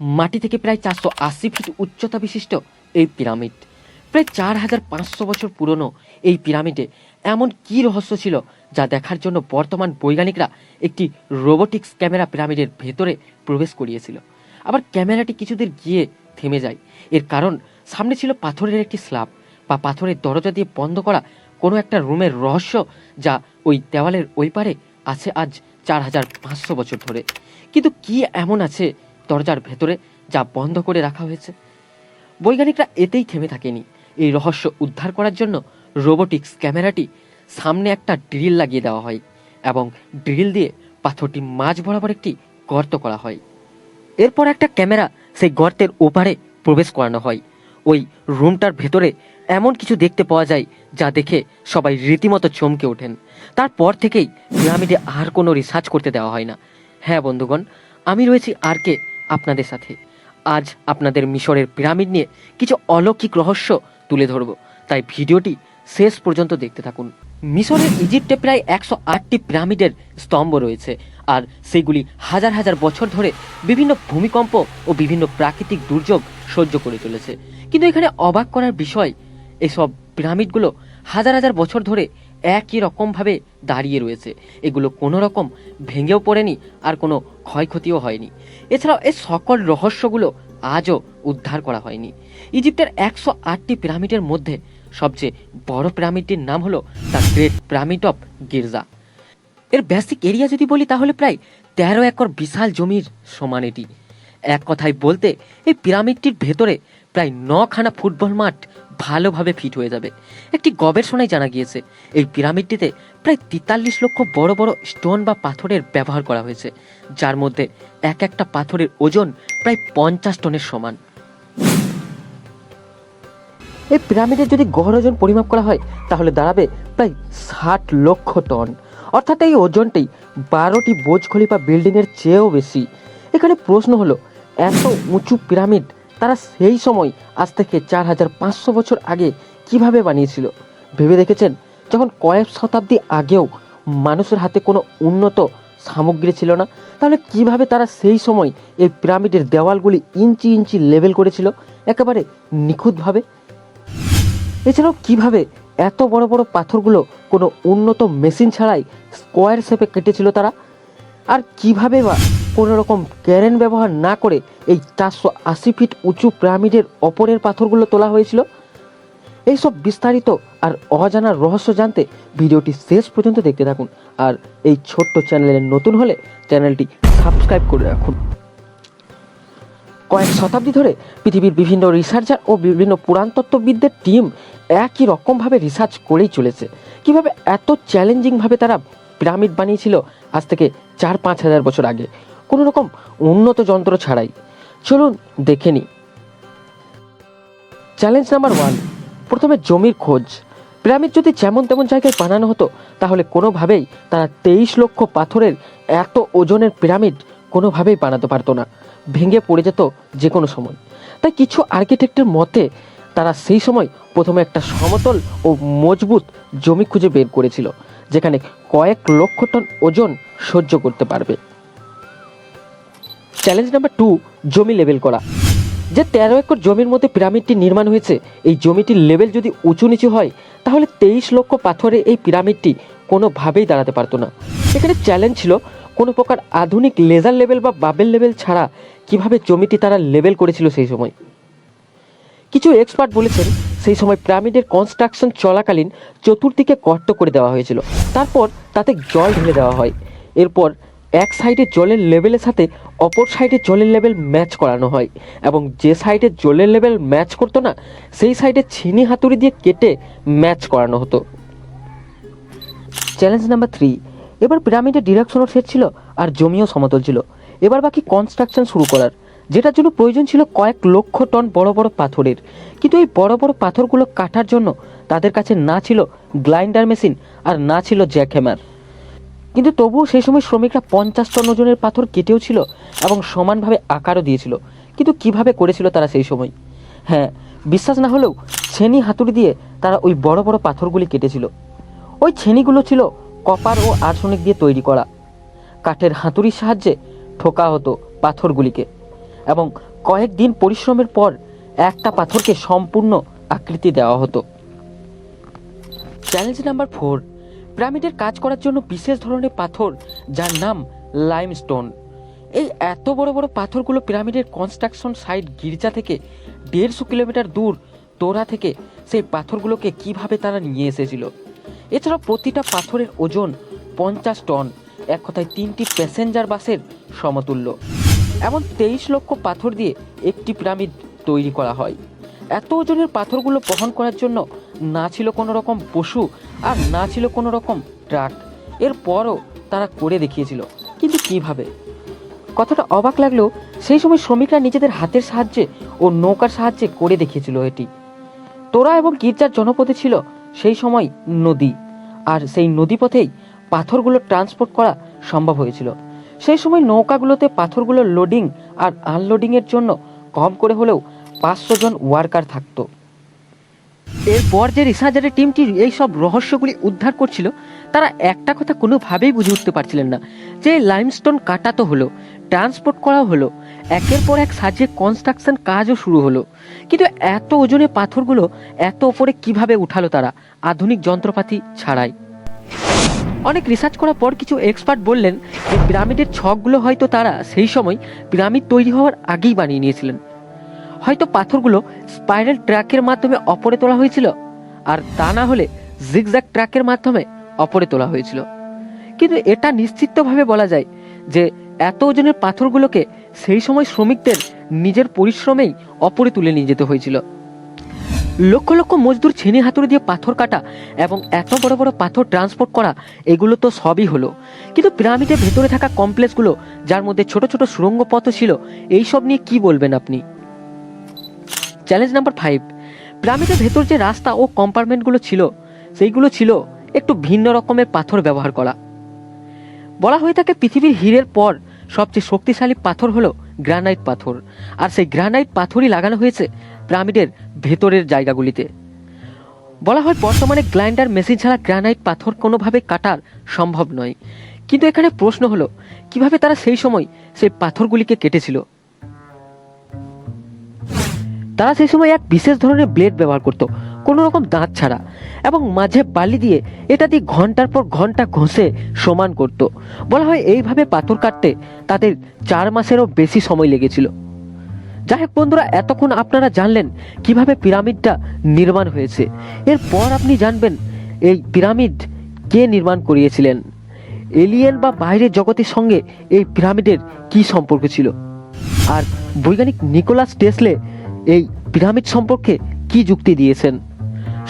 মাটি থেকে প্রায় চারশো আশি ফিট উচ্চতা বিশিষ্ট এই পিরামিড। প্রায় চার হাজার পাঁচশো বছর পুরনো এই পিরামিডে এমন কী রহস্য ছিল যা দেখার জন্য বর্তমান বৈজ্ঞানিকরা একটি রোবোটিক্স ক্যামেরা পিরামিডের ভেতরে প্রবেশ করিয়েছিল। আবার ক্যামেরাটি কিছুদের গিয়ে থেমে যায়। এর কারণ, সামনে ছিল পাথরের একটি স্ল্যাব বা পাথরের দরজা দিয়ে বন্ধ করা কোনো একটা রুমের রহস্য যা ওই দেওয়ালের ওই পারে আছে আজ চার হাজার পাঁচশো বছর ধরে। কিন্তু কি এমন আছে দরজার ভেতরে যা বন্ধ করে রাখা হয়েছে। বৈজ্ঞানিকরা এতেই থেমে থাকেনি। এই রহস্য উদ্ধার করার জন্য রোবোটিক্স ক্যামেরাটি সামনে একটা ড্রিল লাগিয়ে দেওয়া হয় এবং ড্রিল দিয়ে পাথরটি মাঝ বরাবর একটি গর্ত করা হয়। এরপর একটা ক্যামেরা সেই গর্তের ওপারে প্রবেশ করানো হয়। ওই রুমটার ভেতরে এমন কিছু দেখতে পাওয়া যায় যা দেখে সবাই রীতিমতো চমকে ওঠেন। তারপর থেকেই পিরামিডে আর কোনো রিসার্চ করতে দেওয়া হয় না। হ্যাঁ বন্ধুগণ, আমি রয়েছি আর কে আপনাদের সাথে। আজ আপনাদের মিশরের পিরামিড নিয়ে কিছু অলৌকিক রহস্য তুলে ধরব। তাই ভিডিওটি শেষ পর্যন্ত দেখতে থাকুন। মিশরের ইজিপ্টে প্রায় একশো আটটি পিরামিডের স্তম্ভ রয়েছে আর সেগুলি হাজার হাজার বছর ধরে বিভিন্ন ভূমিকম্প ও বিভিন্ন প্রাকৃতিক দুর্যোগ সহ্য করে চলেছে। কিন্তু এখানে অবাক করার বিষয়, এসব পিরামিডগুলো হাজার হাজার বছর ধরে একই রকমভাবে দাঁড়িয়ে রয়েছে। এগুলো কোনো রকম ভেঙেও পড়েনি আর কোনো ক্ষয়ক্ষতিও হয়নি। এছাড়াও এই সকল রহস্যগুলো আজও উদ্ধার করা হয়নি। ইজিপ্টের একশো আটটি পিরামিডের মধ্যে সবচেয়ে বড় পিরামিডটির নাম হলো দ্য গ্রেট পিরামিড অফ গির্জা। এর বেসিক এরিয়া যদি বলি তাহলে প্রায় তেরো একর বিশাল জমির সমান এটি। এক কথায় বলতে, এই পিরামিডটির ভেতরে প্রায় নখানা ফুটবল মাঠ ভালোভাবে ফিট হয়ে যাবে। একটি গবেষণায় জানা গিয়েছে, এই পিরামিডটিতে প্রায় তেতাল্লিশ লক্ষ বড় বড় স্টোন বা পাথরের ব্যবহার করা হয়েছে, যার মধ্যে এক একটা পাথরের ওজন প্রায় পঞ্চাশ টনের সমান। এই পিরামিডের যদি গড় ওজন পরিমাপ করা হয়, তাহলে দাঁড়াবে প্রায় ষাট লক্ষ টন। অর্থাৎ এই ওজনটি বারোটি বোজ খলিফা বিল্ডিংয়ের চেয়েও বেশি। এখানে প্রশ্ন হলো, এত উঁচু পিরামিড তারা সেই সময় আজ থেকে চার হাজার পাঁচশো বছর আগে কীভাবে বানিয়েছিল? ভেবে দেখেছেন? যখন কয়েক শতাব্দী আগেও মানুষের হাতে কোনো উন্নত সামগ্রী ছিল না, তাহলে কীভাবে তারা সেই সময় এই পিরামিডের দেওয়ালগুলি ইঞ্চি ইঞ্চি লেভেল করেছিল? একেবারে নিখুঁতভাবে। এছাড়াও কীভাবে এত বড় বড় পাথরগুলো কোনো উন্নত মেশিন ছাড়াই স্কোয়ার শেপে কেটেছিল তারা? আর কীভাবে বা কোনো রকম ক্যারেন ব্যবহার না করে এই চারশো আশি ফিট উঁচু পিরামিডের অপরের পাথরগুলো তোলা হয়েছিল? এইসব বিস্তারিত আর অজানার রহস্য জানতে ভিডিওটি শেষ পর্যন্ত দেখতে থাকুন। আর এই ছোট্ট চ্যানেলে নতুন হলে চ্যানেলটি সাবস্ক্রাইব করে রাখুন। কয়েক শতাব্দী ধরে পৃথিবীর বিভিন্ন রিসার্চার ও বিভিন্ন পুরাণতত্ত্ববিদদের টিম একই রকমভাবে রিসার্চ করেই চলেছে। কীভাবে এত চ্যালেঞ্জিংভাবে তারা পিরামিড বানিয়েছিল, আজ থেকে চার পাঁচ হাজার বছর আগে। কোনো রকম উন্নত যন্ত্র ছাড়াই। চলুন দেখে নিই। চ্যালেঞ্জ নাম্বার ওয়ান, প্রথমে জমির খোঁজ। পিরামিড যদি যেমন তেমন জায়গায় বানানো হতো, তাহলে কোনোভাবেই তারা তেইশ লক্ষ পাথরের এত ওজনের পিরামিড কোনোভাবেই বানাতে পারতো না। ভেঙে পড়ে যেত যে কোনো সময়। তাই কিছু আর্কিটেক্টের মতে, তারা সেই সময় প্রথমে একটা সমতল ও মজবুত জমি খুঁজে বের করেছিল। যেখানে কয়েক লক্ষ টন ওজন সহ্য করতে পারবে। চ্যালেঞ্জ নাম্বার টু জমি লেভেল করা। যে তেরো একর জমির মধ্যে পিরামিডটি নির্মাণ হয়েছে, এই জমিটির লেভেল যদি উঁচু নিচু হয়, তাহলে তেইশ লক্ষ পাথরে এই পিরামিডটি কোনোভাবেই দাঁড়াতে পারতো না। এখানে চ্যালেঞ্জ ছিল কোনো প্রকার আধুনিক লেজার লেভেল বা বাবেল লেভেল ছাড়া কীভাবে জমিটি তারা লেভেল করেছিল সেই সময়। কিছু এক্সপার্ট বলেছেন সেই সময় পিরামিডের কনস্ট্রাকশন চলাকালীন চতুর্দিকে গর্ত করে দেওয়া হয়েছিল। তারপর তাতে জল ঢেলে দেওয়া হয়। এরপর এক সাইডে জলের লেভেলের সাথে অপর সাইডে জলের লেভেল ম্যাচ করানো হয় এবং যে সাইডে জলের লেভেল ম্যাচ করতো না, সেই সাইডে ছিনি হাতুড়ি দিয়ে কেটে ম্যাচ করানো হতো। চ্যালেঞ্জ নাম্বার থ্রি এবার পিরামিডের ডিরেকশনও সেট ছিল আর জমিও সমতল ছিল। এবার বাকি কনস্ট্রাকশন শুরু করার। যেটার জন্য প্রয়োজন ছিল কয়েক লক্ষ টন বড় বড় পাথরের। কিন্তু এই বড় বড় পাথরগুলো কাটার জন্য তাদের কাছে না ছিল গ্লাইন্ডার মেশিন আর না ছিল জ্যাক জ্যাকহ্যামার কিন্তু তবুও সেই সময় শ্রমিকরা পঞ্চাশ টন ওজনের পাথর কেটেও ছিল এবং সমানভাবে আকারও দিয়েছিল। কিন্তু কীভাবে করেছিল তারা সেই সময়? হ্যাঁ বিশ্বাস না হলেও ছেনি হাতুড়ি দিয়ে তারা ওই বড় বড় পাথরগুলি কেটেছিল। ওই ছেনিগুলো ছিল কপার ও আর্সনিক দিয়ে তৈরি করা। কাঠের হাতুড়ির সাহায্যে ঠোকা হতো পাথরগুলিকে। এবং কয়েকদিন পরিশ্রমের পর একটা পাথরকে সম্পূর্ণ আকৃতি দেওয়া হতো। চ্যালেঞ্জ নাম্বার ফোর পিরামিডের কাজ করার জন্য বিশেষ ধরনের পাথর যার নাম লাইমস্টোন এই এত বড় বড় পাথরগুলো পিরামিডের কনস্ট্রাকশন সাইট গির্জা থেকে দেড়শো কিলোমিটার দূর তোরা থেকে সেই পাথরগুলোকে কীভাবে তারা নিয়ে এসেছিল। এছাড়া প্রতিটা পাথরের ওজন পঞ্চাশ টন, এক কথায় তিনটি প্যাসেঞ্জার বাসের সমতুল্য। এমন তেইশ লক্ষ পাথর দিয়ে একটি পিরামিড তৈরি করা হয়। এত ওজনের পাথরগুলো বহন করার জন্য না ছিল কোনো রকম পশু আর না ছিল কোনো রকম ট্রাক। এরপরও তারা করে দেখিয়েছিল। কিন্তু কীভাবে? কথাটা অবাক লাগলেও সেই সময় শ্রমিকরা নিজেদের হাতের সাহায্যে ও নৌকার সাহায্যে করে দেখিয়েছিল এটি। তোরা এবং গির্জার জনপদে ছিল সেই সময় নদী। আর সেই নদীপথেই পাথরগুলো ট্রান্সপোর্ট করা সম্ভব হয়েছিল। সেই সময় নৌকাগুলোতে পাথরগুলো লোডিং আর আনলোডিংয়ের জন্য কম করে হলেও পাঁচশো জন ওয়ার্কার থাকতো। এরপর যে রিসার্চারের টিমটি এই সব রহস্যগুলি উদ্ধার করছিল, তারা একটা কথা কোনোভাবেই বুঝে উঠতে পারছিলেন না, যে লাইমস্টোন কাটা তো হলো ট্রান্সপোর্ট করা হলো, একের পর এক সাজে কনস্ট্রাকশন কাজও শুরু হলো। কিন্তু এত ওজনে পাথরগুলো এত ওপরে কীভাবে উঠালো তারা? আধুনিক যন্ত্রপাতি ছাড়াই। অনেক রিসার্চ করার পর কিছু এক্সপার্ট বললেন যে পিরামিডের ছকগুলো হয়তো তারা সেই সময় পিরামিড তৈরি হওয়ার আগেই বানিয়ে নিয়েছিলেন। হয়তো পাথরগুলো স্পাইরাল ট্র্যাকের মাধ্যমে অপরে তোলা হয়েছিল আর তা না হলে জিগজ্যাগ ট্র্যাকের মাধ্যমে অপরে তোলা হয়েছিল। কিন্তু এটা নিশ্চিতভাবে বলা যায় যে এত ওজনের পাথরগুলোকে সেই সময় শ্রমিকদের নিজের পরিশ্রমেই অপরে তুলে নিয়ে যেতে হয়েছিল। লক্ষ লক্ষ মজদুর ছেনি হাতুড়ি দিয়ে পাথর কাটা এবং এত বড় বড় পাথর ট্রান্সপোর্ট করা, এগুলো তো সবই হলো। কিন্তু পিরামিডের ভেতরে থাকা কমপ্লেক্সগুলো যার মধ্যে ছোট ছোট সুড়ঙ্গ পথ ছিল, এইসব নিয়ে কি বলবেন আপনি? চ্যালেঞ্জ নাম্বার ফাইভ পিরামিডের ভেতর যে রাস্তা ও কম্পার্টমেন্টগুলো ছিল, সেইগুলো ছিল একটু ভিন্ন রকমের পাথর ব্যবহার করা। বলা হয়ে থাকে পৃথিবীর হীরের পর সবচেয়ে শক্তিশালী পাথর হলো গ্রানাইট পাথর। আর সেই গ্রানাইট পাথরই লাগানো হয়েছে পিরামিডের ভেতরের জায়গাগুলিতে। বলা হয় বর্তমানে গ্রাইন্ডার মেশিন ছাড়া গ্রানাইট পাথর কোনোভাবে কাটার সম্ভব নয়। কিন্তু এখানে প্রশ্ন হলো, কীভাবে তারা সেই সময় সেই পাথরগুলিকে কেটেছিল? তারা সেই সময় এক বিশেষ ধরনের ব্লেড ব্যবহার করত, কোনো রকম দাঁত ছাড়া, এবং মাঝে বালি দিয়ে এটা দিয়ে ঘণ্টার পর ঘণ্টা ঘষে সমান করত। বলা হয় এইভাবে পাথর কাটতে তাদের চার মাসেরও বেশি সময় লেগেছিল। যাই হোক বন্ধুরা, এতক্ষণ আপনারা জানলেন কীভাবে পিরামিডটা নির্মাণ হয়েছে। এরপর আপনি জানবেন এই পিরামিড কে নির্মাণ করিয়েছিলেন। এলিয়েন বা বাইরের জগতের সঙ্গে এই পিরামিডের কি সম্পর্ক ছিল? আর বৈজ্ঞানিক নিকোলাস টেসলে এই পিরামিড সম্পর্কে কি যুক্তি দিয়েছেন?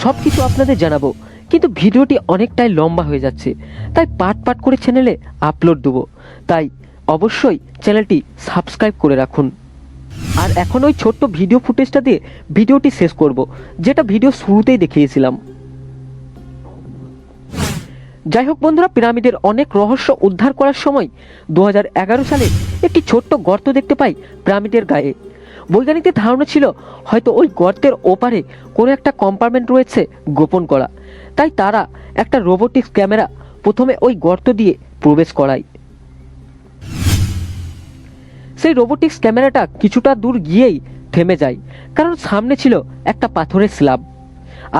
সব কিছু আপনাদের জানাব, কিন্তু ভিডিওটি অনেকটাই লম্বা হয়ে যাচ্ছে, তাই পাট পাট করে চ্যানেলে আপলোড দেবো। তাই অবশ্যই চ্যানেলটি সাবস্ক্রাইব করে রাখুন। আর এখন ওই ছোট্ট ভিডিও ফুটেজটা দিয়ে ভিডিওটি শেষ করব, যেটা ভিডিও শুরুতেই দেখিয়েছিলাম। যাই হোক বন্ধুরা, পিরামিডের অনেক রহস্য উদ্ধার করার সময় দু হাজার এগারো সালে একটি ছোট্ট গর্ত দেখতে পাই পিরামিডের গায়ে। বৈজ্ঞানিকদের ধারণা ছিল হয়তো ওই গর্তের ওপারে কোনো একটা কম্পার্টমেন্ট রয়েছে গোপন করা। তাই তারা একটা রোবোটিক্স ক্যামেরা প্রথমে ওই গর্ত দিয়ে প্রবেশ করায়। সেই রোবোটিক্স ক্যামেরাটা কিছুটা দূর গিয়েই থেমে যায়, কারণ সামনে ছিল একটা পাথরের স্ল্যাব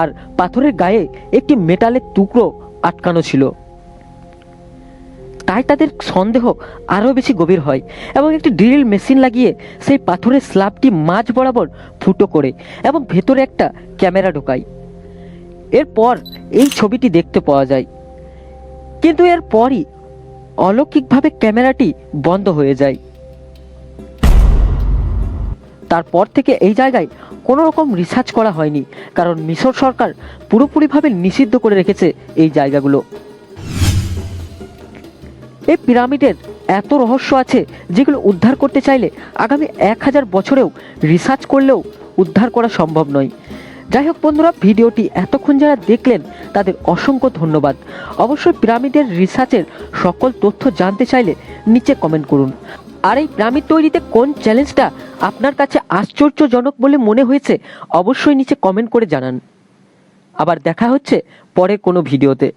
আর পাথরের গায়ে একটি মেটালের টুকরো আটকানো ছিল। তাই তাদের সন্দেহ আরও বেশি গভীর হয় এবং একটি ড্রিল মেশিন লাগিয়ে সেই পাথরের স্ল্যাবটি মাঝ বরাবর ফুটো করে এবং ভেতরে একটা ক্যামেরা ঢোকায়। এরপর এই ছবিটি দেখতে পাওয়া যায়। কিন্তু এরপরই অলৌকিকভাবে ক্যামেরাটি বন্ধ হয়ে যায়। তারপর থেকে এই জায়গায় কোনো রকম রিসার্চ করা হয়নি, কারণ মিশর সরকার পুরোপুরিভাবে নিষিদ্ধ করে রেখেছে এই জায়গাগুলো। এই পিরামিডের এত রহস্য আছে যেগুলো উদ্ধার করতে চাইলে আগামী এক হাজার বছরেও রিসার্চ করলেও উদ্ধার করা সম্ভব নয়। যাই হোক বন্ধুরা, ভিডিওটি এতক্ষণ যারা দেখলেন তাদের অসংখ্য ধন্যবাদ। অবশ্যই পিরামিডের রিসার্চের সকল তথ্য জানতে চাইলে নিচে কমেন্ট করুন। আর এই পিরামিড তৈরিতে কোন চ্যালেঞ্জটা আপনার কাছে আশ্চর্যজনক বলে মনে হয়েছে, অবশ্যই নিচে কমেন্ট করে জানান। আবার দেখা হচ্ছে পরে কোনো ভিডিওতে।